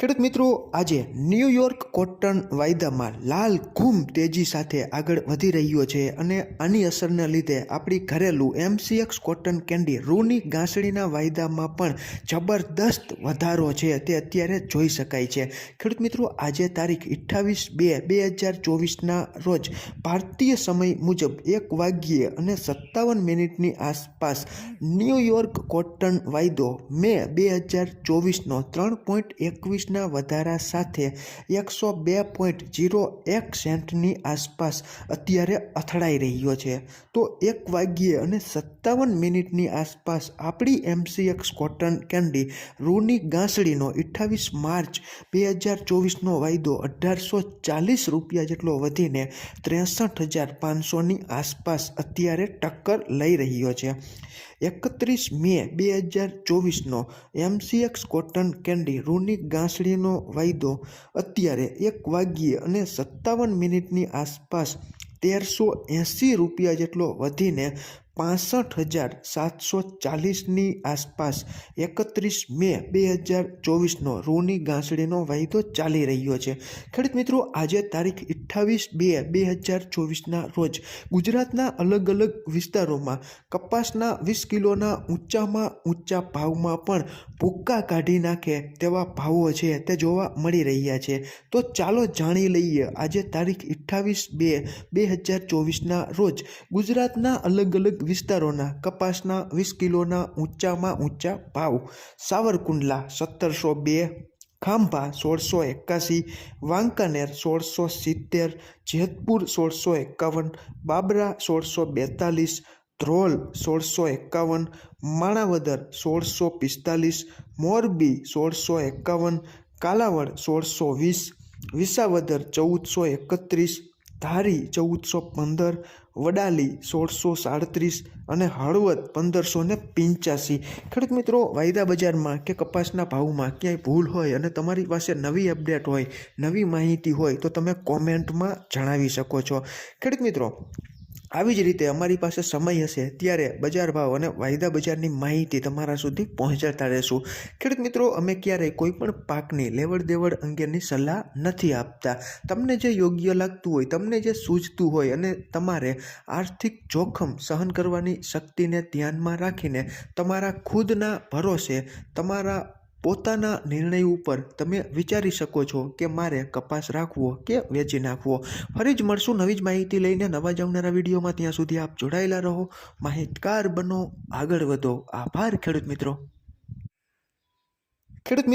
ખેડૂત મિત્રો, આજે ન્યૂયોર્ક કોટન વાયદામાં લાલ ઘૂમ તેજી સાથે આગળ વધી રહ્યો છે અને આની અસરને લીધે આપણી ઘરેલું એમસીએક્સ કોટન કેન્ડી રૂની ગાંસડીના વાયદામાં પણ જબરદસ્ત વધારો છે, તે અત્યારે જોઈ શકાય છે. ખેડૂત મિત્રો, આજે તારીખ અઠ્ઠાવીસ બે બે હજાર ચોવીસના રોજ ભારતીય સમય મુજબ એક વાગ્યે અને સત્તાવન મિનિટની આસપાસ ન્યૂયોર્ક કોટન વાયદો મે બે હજાર ચોવીસનો ત્રણ પોઈન્ટ એકવીસના વધારા સાથે એકસો બે પોઈન્ટ જીરો એક સેન્ટની આસપાસ અત્યારે અથડાઈ રહ્યો છે. તો એક વાગ્યે અને સત્તાવન મિનિટની આસપાસ આપણી એમસીએક્સ કોટન કેન્ડી રૂની ગાંસડીનો અઠ્ઠાવીસ માર્ચ બે હજાર ચોવીસનો વાયદો અઢારસો ચાલીસ રૂપિયા જેટલો વધીને ત્રેસઠ હજાર પાંચસોની આસપાસ અત્યારે ટક્કર લઈ રહ્યો છે. એકત્રીસ મે બે હજાર ચોવીસનો એમસીએક્સ કોટન કેન્ડી રૂની ગાંસડીનો વાયદો અત્યારે એક વાગ્યે અને સત્તાવન મિનિટની આસપાસ તેરસો એંસી રૂપિયા જેટલો વધીને પાસઠ હજાર સાતસો ચાલીસની આસપાસ એકત્રીસ મે બે હજાર ચોવીસનો રૂની ગાંસડીનો વાયદો ચાલી રહ્યો છે. ખેડૂત મિત્રો, આજે તારીખ અઠ્ઠાવીસ બે બે હજાર ચોવીસના રોજ ગુજરાતના અલગ અલગ વિસ્તારોમાં કપાસના વીસ કિલોના ઊંચામાં ઊંચા ભાવમાં પણ ભૂક્કા કાઢી નાખે તેવા ભાવો છે તે જોવા મળી રહ્યા છે. તો ચાલો જાણી લઈએ, આજે તારીખ અઠ્ઠાવીસ બે બે હજાર ચોવીસના રોજ ગુજરાતના અલગ અલગ વિસ્તારોના કપાસના વીસ કિલોના ઊંચામાં ઊંચા ભાવ. સાવરકુંડલા સત્તરસો બે, ખાંભા સોળસો એકાસી વાંકાનેર સોળસો સિત્તેર, જેતપુર સોળસો એકાવન, બાબરા સોળસો બેતાલીસ, ધ્રોલ સોળસો એકાવન, માણાવદર સોળસો પિસ્તાલીસ, મોરબી સોળસો એકાવન, કાલાવડ સોળસો વીસ, વિસાવદર ચૌદસો એકત્રીસ ધારી ચૌદસો પંદર, વડાલી સોળસો સાડત્રીસ અને હળવદ પંદરસો ને પંચ્યાસી. ખેડૂત મિત્રો વાયદા બજારમાં કે કપાસના ભાવમાં ક્યાંય ભૂલ હોય અને તમારી પાસે નવી અપડેટ હોય, નવી માહિતી હોય તો તમે કોમેન્ટમાં જણાવી શકો છો. ખેડૂત મિત્રો આવી જ રીતે અમારી પાસે સમય હશે ત્યારે બજાર ભાવ અને વાયદા બજારની માહિતી તમારા સુધી પહોંચાડતા રહેશું. ખેડૂત મિત્રો, અમે ક્યારેય કોઈ પણ પાકની લેવડ દેવડ અંગેની સલાહ નથી આપતા. તમને જે યોગ્ય લાગતું હોય, તમને જે સૂઝતું હોય અને તમારે આર્થિક જોખમ સહન કરવાની શક્તિને ધ્યાનમાં રાખીને તમારા ખુદના ભરોસે તમારા પોતાના નિર્ણય ઉપર તમે વિચારી શકો છો કે મારે કપાસ રાખવો કે વેચી નાખવો. ફરી જ મળશું નવી જ માહિતી લઈને નવા જ આવનારા વિડીયોમાં. ત્યાં સુધી આપ જોડાયેલા રહો. માહિતગાર બનો. આગળ વધો. આભાર ખેડૂત મિત્રો. ખેડૂત